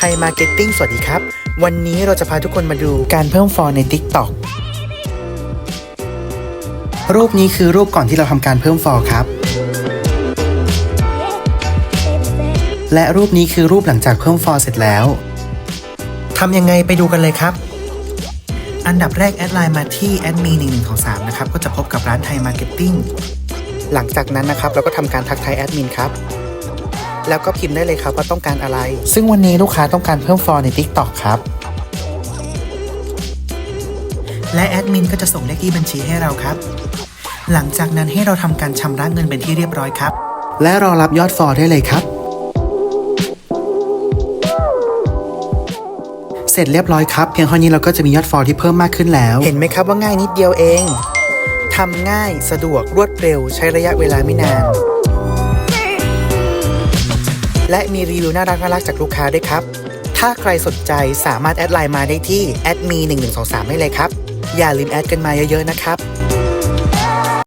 ไทยมาร์เก็ตติ้งสวัสดีครับ วันนี้เราจะพาทุกคนมาดูการเพิ่มฟอลใน TikTok รูปนี้คือรูปก่อนที่เราทำการเพิ่มฟอลครับ และรูปนี้คือรูปหลังจากเพิ่มฟอลเสร็จแล้วทำยังไงไปดูกันเลยครับ อันดับแรกแอดไลน์มาที่แอดมี1 1ของ3นะครับ ก็จะพบกับร้านไทยมาร์เก็ตติ้งหลังจากนั้นนะครับ เราก็ทำการทักทายแอดมินครับ แล้วก็พิมพ์ได้เลยครับว่าต้องการอะไร ซึ่งวันนี้ลูกค้าต้องการเพิ่มฟอลใน TikTok ครับและแอดมินก็จะส่งเลขที่บัญชีให้เราครับ หลังจากนั้นให้เราทำการชำระเงินเป็นที่เรียบร้อยครับ และรอรับยอดฟอลได้เลยครับ เสร็จเรียบร้อยครับ เพียงเท่านี้เราก็จะมียอดฟอลที่เพิ่มมากขึ้นแล้ว เห็นไหมครับว่าง่ายนิดเดียวเอง ทำง่ายสะดวกรวดเร็วใช้ระยะเวลาไม่นาน และมีรีวิวน่ารักน่ารักจากลูกค้าด้วยครับ ถ้าใครสนใจสามารถแอดไลน์มาได้ที่แอดมี1123ได้เลยครับ อย่าลืมแอดกันมาเยอะๆนะครับ